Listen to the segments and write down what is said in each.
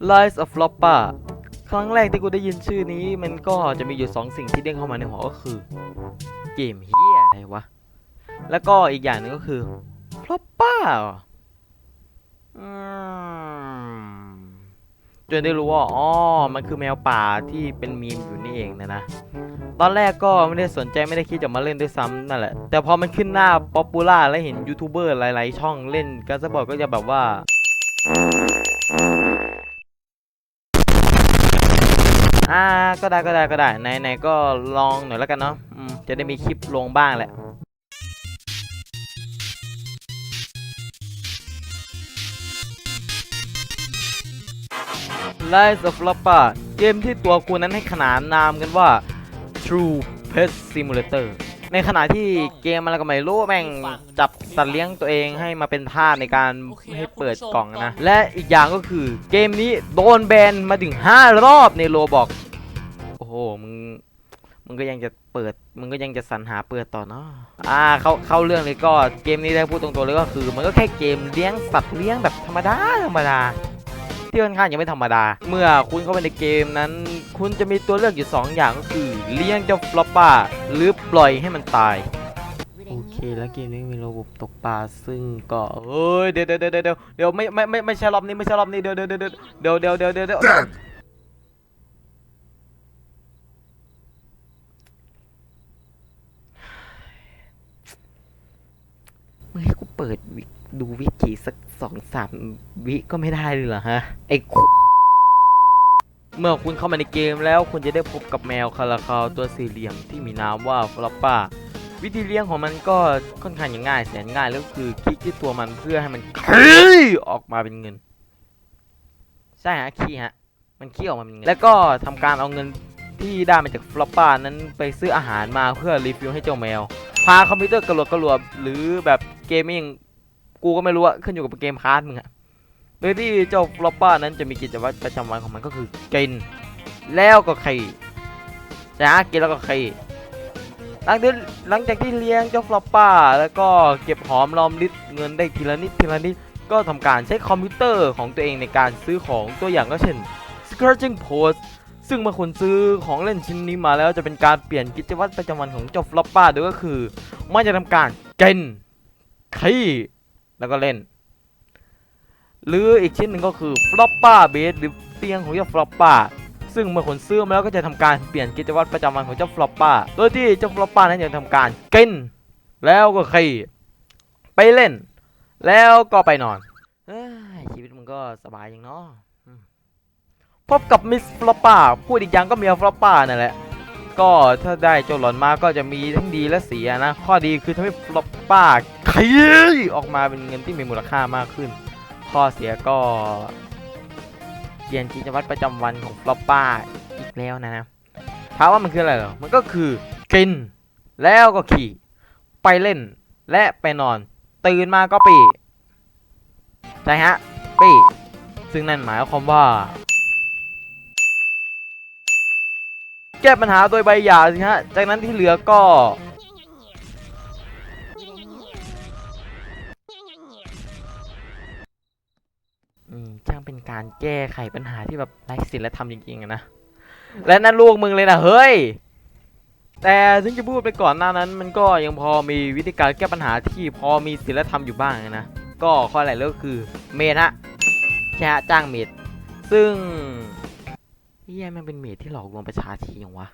Lies of l o p p a ครั้งแรกที่กูได้ยินชื่อนี้ มันก็จะมีอยู่สองสิ่งที่เด้งเข้ามาในหัวก็คือ เกมเฮียอะไรวะ แล้วก็อีกอย่างหนึงก็คือ l o p p a อืมจนได้รู้ว่า อ๋อ มันคือแมวป่าที่เป็นมีมอยู่นี่เองนะนะ ตอนแรกก็ไม่ได้สนใจไม่ได้คิดจะมาเล่นด้วยซ้ำนั่นแหละ แต่พอมันขึ้นหน้าป๊อปปูล่าแล้วเห็นยูทูบเบอร์หลาย ๆ ช่องเล่นกันสปอร์ตก็จะแบบว่า อ่าก็ได้ก็ได้ก็ได้ไหนไหนก็ลองหน่อยแล้วกันเนาะจะได้มีคลิปลงบ้างแหละ Lies of Lapa เกมที่ตัวกูนั้นให้ขนานนามกันว่า True Pet Simulator ในขณะที่เกมอะไรก็ไม่รู้แม่งจับสัตว์เลี้ยงตัวเองให้มาเป็นทาสในการโอเคให้เปิดคุณผู้ชมกล่องก็นะ และอีกอย่างก็คือเกมนี้โดนแบนมาถึง 5 รอบในโลบอกโอ้โหมึงมึงก็ยังจะเปิดมึงก็ยังจะสรรหาเปิดต่อเนาะอ่าเข้าเข้าเรื่องเลยก็เกมนี้ได้พูดตรงๆเลยก็คือ มันก็แค่เกมเลี้ยงสัตว์เลี้ยงแบบธรรมดาธรรมดาที่ค่อนข้างยังไม่ธรรมดา เมื่อคุณเข้าไปในเกมนั้น คุณจะมีตัวเลือกอยู่ 2 อย่างก็คือ เลี้ยงเจ้าฟลอปป้าหรือปล่อยให้มันตาย โอเคแล้วเกมนี้มีระบบตกปลาซึ่งก็เฮ้ยเดี๋ยวเดี๋ยวเดี๋ยวเดี๋ยวเดี๋ยวไม่ไม่ไม่ไม่ใช่รอบนี้ไม่ใช่รอบนี้เดี๋ยวเดี๋ยวเดี๋ยวเดี๋ยวเดี๋ยวเดี๋ยวเดี๋ยวเดี๋ยวเดี๋ยวมึงให้กูเปิดวิดูวิกิสักสองสามวิก็ไม่ได้เลยเหรอฮะไอ้คุ เมื่อคุณเข้ามาในเกมแล้วคุณจะได้พบกับแมวคาราคาวตัวสี่เหลี่ยมที่มีนามว่าฟลอปป้าวิธีเลี้ยงของมันก็ค่อนข้างง่ายแสนง่ายแล้วคือคลิกที่ตัวมันเพื่อให้มันขี้ออกมาเป็นเงิน ใช่ฮะขี้ฮะมันขี้ออกมาเป็นเงิน แล้วก็ทำการเอาเงินที่ได้มาจากฟลอปป้านั้นไปซื้ออาหารมาเพื่อรีฟิลให้เจ้าแมว พาคอมพิวเตอร์กระโหลกกระโหลหรือแบบเกมมิ่งกูก็ไม่รู้อะขึ้นอยู่กับเกมพาร์ทมึงอะ โดยที่เจ้าฟลอปป้านั้นจะมีกิจวัตรประจำวันของมันก็คือกิน แล้วก็ขี่ใช่ฮะกินแล้วก็ไข่หลังจากหลังจากที่เลี้ยงเจ้าฟลอปป้า แล้วก็เก็บหอมรอมริบเงินได้ทีละนิดทีละนิดก็ทำการใช้คอมพิวเตอร์ของตัวเองในการซื้อของตัวอย่างก็เช่น Scratching Post ซึ่งเมื่อคุณซื้อของเล่นชิ้นนี้มาแล้วจะเป็นการเปลี่ยนกิจวัตรประจำวันของเจ้าฟลอปป้าโดยก็คือมันจะทำการเกินขี้แล้วก็เล่น หรืออีกชิ้นหนึ่งก็คือฟลอปป้าเบสหรือเตียงของเจ้าฟลอปป้าซึ่งเมื่อคนซื้อมาแล้วก็จะทำการเปลี่ยนกิจวัตรประจำวันของเจ้าฟลอปป้าโดยที่เจ้าฟลอปป้านั้นจะทำการกิน แล้วก็ขี่ไปเล่น แล้วก็ไปนอนอชีวิตมึงก็สบายอย่างเนาะพบกับมิสฟลอปป้าพูดอีกอย่างก็เมียฟลอปป้านั่นแหละก็ถ้าได้เจ้าหลอนมาก็จะมีทั้งดีและเสียนะ ข้อดีคือทำให้ฟลอปป้าขี่ออกมาเป็นเงินที่มีมูลค่ามากขึ้น ข้อเสียก็เปลี่ยนกิจวัตรประจำวันของฟลอปป้าอีกแล้วนะนะถามว่ามันคืออะไรเหรอ มันก็คือกิน แล้วก็ขี่ ไปเล่น และไปนอน ตื่นมาก็ปีใช่ฮะ ปี ซึ่งนั่นหมายความว่า แก้ปัญหาโดยใบหย่าสิฮะ จากนั้นที่เหลือก็ แก้ไขปัญหาที่แบบไร้ศีลธรรมจริงๆนะ และนั่นลูกมึงเลยนะเฮ้ย แต่ถึงจะพูดไปก่อนหน้านั้น มันก็ยังพอมีวิธีการแก้ปัญหาที่พอมีศีลธรรมอยู่บ้างนะ ก็ข้อแรกเลยก็คือเมดฮะแค่จ้างเมดซึ่งเฮียมันเป็นเมดที่หลอกลวงประชาชนย่างวะ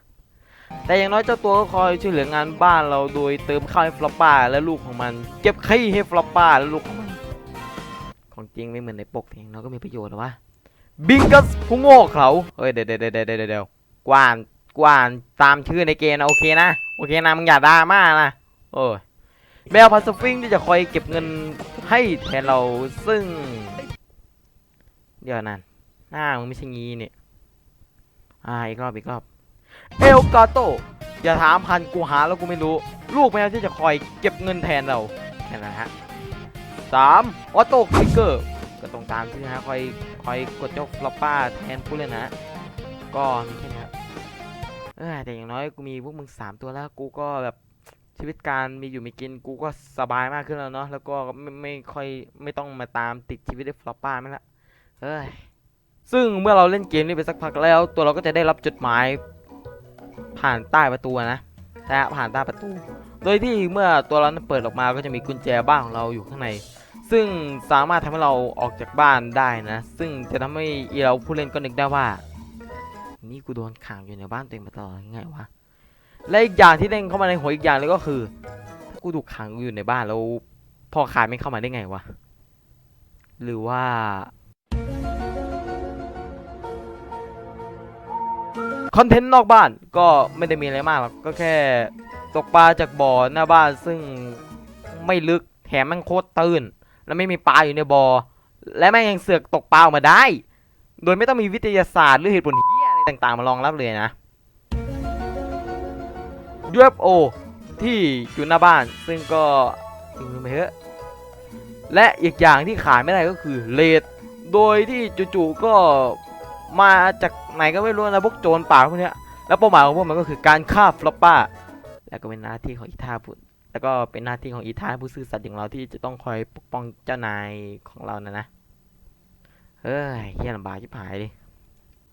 แต่อย่างน้อยเจ้าตัวก็คอยช่วยเหลืองานบ้านเราโดยเติมข้าวให้ฟลอปป้าและลูกของมัน เก็บขี้ให้ฟลอปป้าและลูกของมัน ของจริงไม่เหมือนในปกเพลงเราก็มีประโยชน์หรอวะ บิงกัสผู้โง่เขาเฮ้ยเดี๋ยวเดี๋ยวเดี๋ยวเดี๋ยวเดี๋ยวกวานกว่านตามชื่อในเกมนะโอเคนะโอเคนะมึงอย่าดราม่านะโอ้ยแมวพัสฟิงที่จะคอยเก็บเงินให้แทนเราซึ่ง เดี๋ยวนั้นหน้ามึงไม่ใช่งี้นี่อ่าอีกรอบอีกรอบเอลกาโตอย่าถามพันกูหาแล้วกูไม่รู้ ลูกแมวที่จะคอยเก็บเงินแทนเราแค่นั้นฮะสามออโต้คลิกเกอร์ ก็ตรงตามที่อฮะคอยคอยกดเจ้าฟลอปป้าแทนผู้เล่นนะ ก็มีแค่นี้ครับเออแต่อย่างน้อยกูมีพวกมึงสามตัวแล้วกูก็แบบชีวิตการมีอยู่มีกินกูก็สบายมากขึ้นแล้วเนาะแล้วก็ไม่ไม่ค่อยไม่ต้องมาตามติดชีวิตด้ฟลอปป้าไม่ละเฮ้ยซึ่งเมื่อเราเล่นเกมนี้ไปสักพักแล้ว ตัวเราก็จะได้รับจดหมายผ่านใต้ประตูนะนะฮะผ่านใต้ประตู โดยที่เมื่อตัวเราเปิดออกมาก็จะมีกุญแจบ้านของเราอยู่ข้างใน ซึ่งสามารถทำให้เราออกจากบ้านได้นะ ซึ่งจะทำให้เราผู้เล่นก็นึกได้ว่า นี่กูโดนขังอยู่ในบ้านตัวเองมาตลอดยังไงวะ และอีกอย่างที่เด้งเข้ามาในหัวอีกอย่างเลยก็คือ ถ้ากูถูกขังอยู่ในบ้านแล้วพ่อขายไม่เข้ามาได้ไงวะ หรือว่าคอนเทนต์นอกบ้านก็ไม่ได้มีอะไรมากหรอกก็แค่ตกปลาจากบ่อหน้าบ้านซึ่งไม่ลึกแถมมันโคตรตื้น แล้วไม่มีปลาอยู่ในบ่อและแม่งยังเสือกตกปลาออกมาได้ โดยไม่ต้องมีวิทยาศาสตร์หรือเหตุผลเหี้ยอะไรต่างๆมารองรับเลยนะ UFO ที่อยู่หน้าบ้านซึ่งก็ลืมไปเถอะและอีกอย่างที่ขายไม่ได้ก็คือเลดโดยที่จู่ๆก็มาจากไหนก็ไม่รู้นะพวกโจรป่าพวกเนี้ยแล้วเป้าหมายของพวกมันก็คือการฆ่าฟลอปป้า แล้วก็เป็นหน้าที่ของอีธาผู้ แล้วก็เป็นหน้าที่ของอีธาผู้ซื่อสัตย์อย่างเราที่จะต้องคอยปกป้องเจ้านายของเรานะนะเฮ้ยเฮียลำบากชิบหายดิ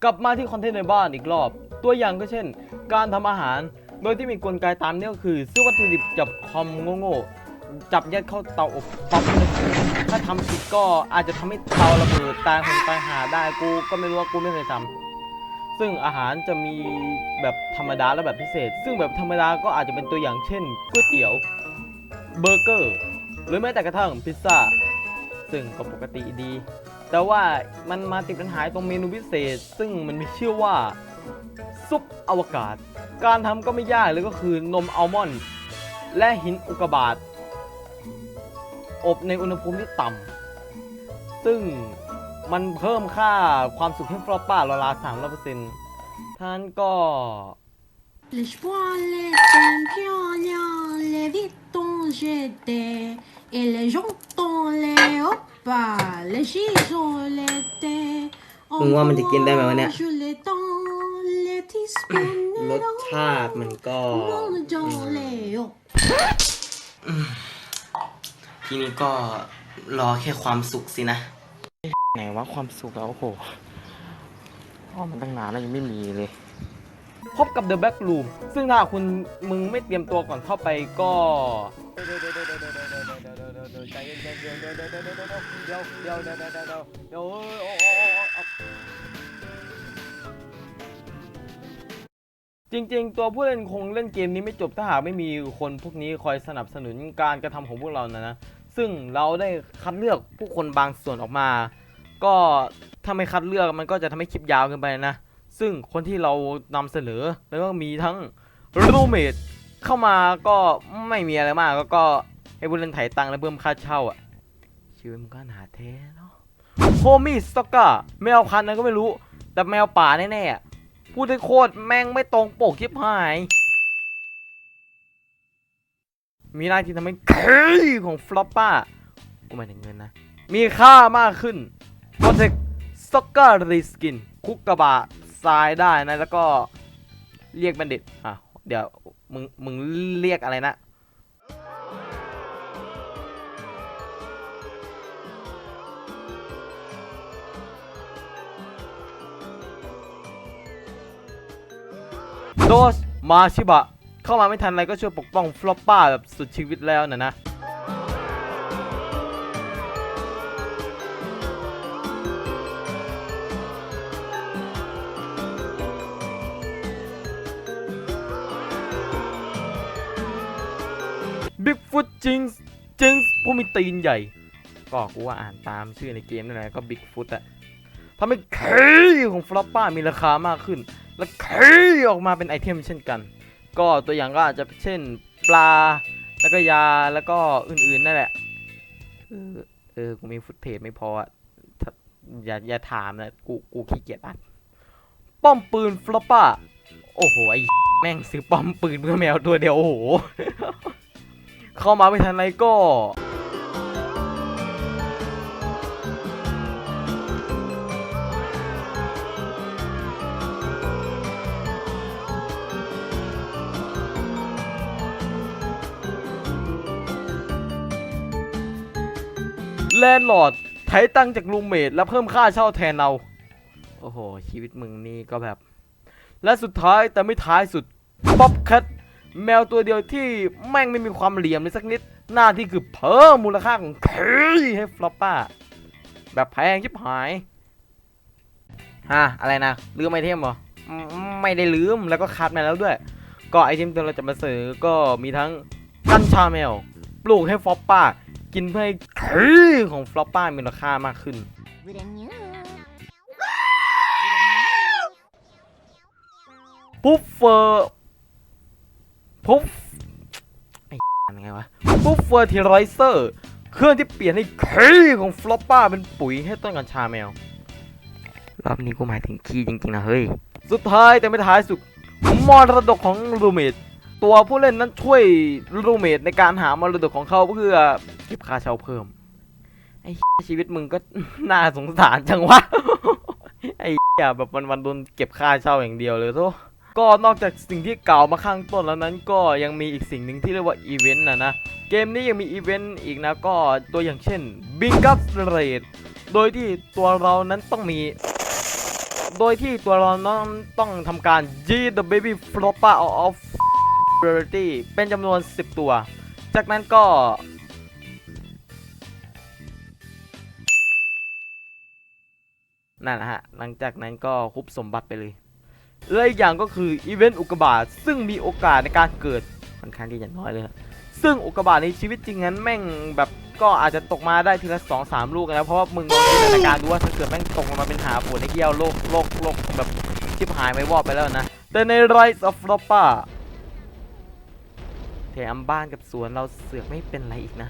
กลับมาที่คอนเทนต์ในบ้านอีกรอบ ตัวอย่างก็เช่น การทำอาหาร โดยที่มีกลไกตามนี้ก็คือ ซื้อวัตถุดิบจับคอมโง่ๆจับยัดเข้าเตาอบปั๊บถ้าทำผิดก็อาจจะทำให้เตาระเบิดตายคนตายหาได้กูก็ไม่รู้ว่ากูไม่เคยทำ ซึ่งอาหารจะมีแบบธรรมดาและแบบพิเศษ ซึ่งแบบธรรมดาก็อาจจะเป็นตัวอย่างเช่นก๋วยเตี๋ยวเบอร์เกอร์หรือแม้แต่กระทั่งพิซซ่าซึ่งก็ปกติดี แต่ว่ามันมาติดปัญหาตรงเมนูพิเศษ ซึ่งมันมีชื่อว่าซุปอวกาศ การทำก็ไม่ยากเลยก็คือนมอัลมอนด์และหินอุกกาบาตอบในอุณหภูมิที่ต่ำซึ่ง มันเพิ่มค่าความสุขให้ฟลอปป้าราวๆสามร้อยเปอร์เซ็นต์ท่านก็ Les poils étaient pignons, les vitons j'étais, et les jantons les opas, les chichons l'étaient. มึงว่ามันจะกินได้ไหมวะเนี่ย Je les dents, les petits spoons, รสชาติมันก็ mon dans les hauts. ทีนี้ก็รอแค่ความสุขสินะ ไหนว่าความสุขแล้วโอ้โหพ่อมันตั้งนานแล้วยังไม่มีเลย พบกับ The Back Room ซึ่งถ้าคุณมึงไม่เตรียมตัวก่อนเข้าไปก็ใจเย็นๆเดี๋ยวเดี๋ยวเดี๋ยวเดี๋ยวเดี๋ยวเดี๋ยวเดี๋ยวเดี๋ยวเดี๋ยวเดี๋ยวเดี๋ยวจริงๆ ตัวผู้เล่นคงเล่นเกมนี้ไม่จบถ้าหากไม่มีคนพวกนี้คอยสนับสนุนการกระทำของพวกเรานะนะ ซึ่งเราได้คัดเลือกผู้คนบางส่วนออกมา ก็ถ้าไม่คัดเลือกมันก็จะทำให้คลิปยาวเกินไปนะ ซึ่งคนที่เรานำเสนอแล้วก็มีทั้งรูเมดเข้ามาก็ไม่มีอะไรมากก็ให้ผู้เล่นไถ่ตังค์และเพิ่มค่าเช่าอะชีวิตมันก็หนาแท้เนาะโฮมี่สต็อกเกอร์แมวพันธุ์นั้นก็ไม่รู้ แต่แมวป่าแน่ๆอะพูดได้โคตรแม่งไม่ตรงปกคลิปหาย มีหน้าที่ทำให้เคของฟลอปป้ากูหมายถึงเงินนะ มีค่ามากขึ้น โปรเจกต์สต็อกเกอร์รีสกิน คุกกระบะทรายได้นะ แล้วก็เรียกบัณฑิต อะ เดี๋ยว มึง มึงเรียกอะไรนะโดสมาชิบะ เข้ามาไม่ทันไรก็ช่วยปกป้องฟลอปป้าแบบสุดชีวิตแล้วนะนะ จิงส์จิงส์ผู้มีตีนใหญ่ ก็กูว่าอ่านตามชื่อในเกมนั่นแหละก็บิ๊กฟุตอะทำให้เคของฟลอปป้ามีราคามากขึ้น และเคออกมาเป็นไอเทมเช่นกัน ก็ตัวอย่างก็อาจจะเช่นปลา แล้วก็ยาแล้วก็อื่นๆนั่นแหละ เออเออกูมีฟุตเทจไม่พออะอย่าอย่าถามนะกูกูขี้เกียจอ่านป้อมปืนฟลอปป้า โอ้โหไอแม่งซื้อป้อมปืนเพื่อแมวตัวเดียวโอ้โห เข้ามาไม่ทันไรก็แลนด์ลอร์ดไถตังจากลูเมดแล้วเพิ่มค่าเช่าแทนเรา โอ้โห ชีวิตมึงนี่ก็แบบ และสุดท้ายแต่ไม่ท้ายสุด ป๊อปแคท แมวตัวเดียวที่แม่งไม่มีความเหลี่ยมเลยสักนิด หน้าที่คือเพิ่มมูลค่าของเคให้ฟลอปป้า แบบแพงชิบหายฮะอะไรนะลืมไอเทมเหรอ ไม่ได้ลืมแล้วก็คัดมาแล้วด้วย ก็ไอเทมที่เราจะมาเสนอก็มีทั้งกัญชาแมว ปลูกให้ฟลอปป้า กินเพื่อให้เคของฟลอปป้ามีมูลค่ามากขึ้นปุ๊บเฟอร์ ปุ๊บไอ้ยังไงวะปุ๊บเฟอร์ทิไรเซอร์เครื่องที่เปลี่ยนให้ขี้ของฟลอปป้าเป็นปุ๋ยให้ต้นกัญชาแมว รอบนี้กูหมายถึงขี้จริงๆนะเฮ้ย สุดท้ายแต่ไม่ท้ายสุดมรดกของรูเมดตัวผู้เล่นนั้นช่วยรูเมดในการหามรดกของเขาเพื่อเก็บค่าเช่าเพิ่ม ไอ้ชีวิตมึงก็น่าสงสารจังวะ ไอ้เหี้ยแบบวันวันๆโดนเก็บค่าเช่าอย่างเดียวเลยโธ่ ก็นอกจากสิ่งที่กล่าวมาข้างต้นแล้วนั้นก็ยังมีอีกสิ่งหนึ่งที่เรียกว่าอีเวนต์นะนะ เกมนี้ยังมีอีเวนต์อีกนะก็ตัวอย่างเช่น b i n g u p Raid โดยที่ตัวเรานั้นต้องมี โดยที่ตัวเรานั้นต้องทำการ G the baby flopper out of priority เป็นจำนวน 10 ตัว จากนั้นก็นั่นนะฮะ หลังจากนั้นก็คุบสมบัติไปเลย และอีกอย่างก็คืออีเวนต์อุกกาบาตซึ่งมีโอกาสในการเกิดค่อนข้างที่จะน้อยเลยนะซึ่งอุกกาบาตในชีวิตจริงนั้นแม่งแบบก็อาจจะตกมาได้ทีละสองสามลูกนะเพราะว่ามึงลองจินตนาการดูว่าถ้าเกิดแม่งตกลงมาเป็นหาฝนในเกี้ยวโลกโลกโลกแบบชิบหายไม่วอดไปแล้วนะ แต่ใน Rise of r o p a แถมบ้านกับสวนเราเสือกไม่เป็นไรอีกนะ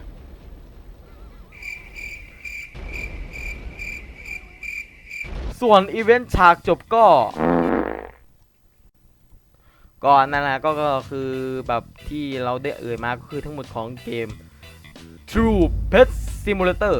ส่วนอีเวนต์ฉากจบก็ ก็นั่นแหละก็ก็คือแบบที่เราได้เอ่ยมาก็คือทั้งหมดของเกม True Pet Simulator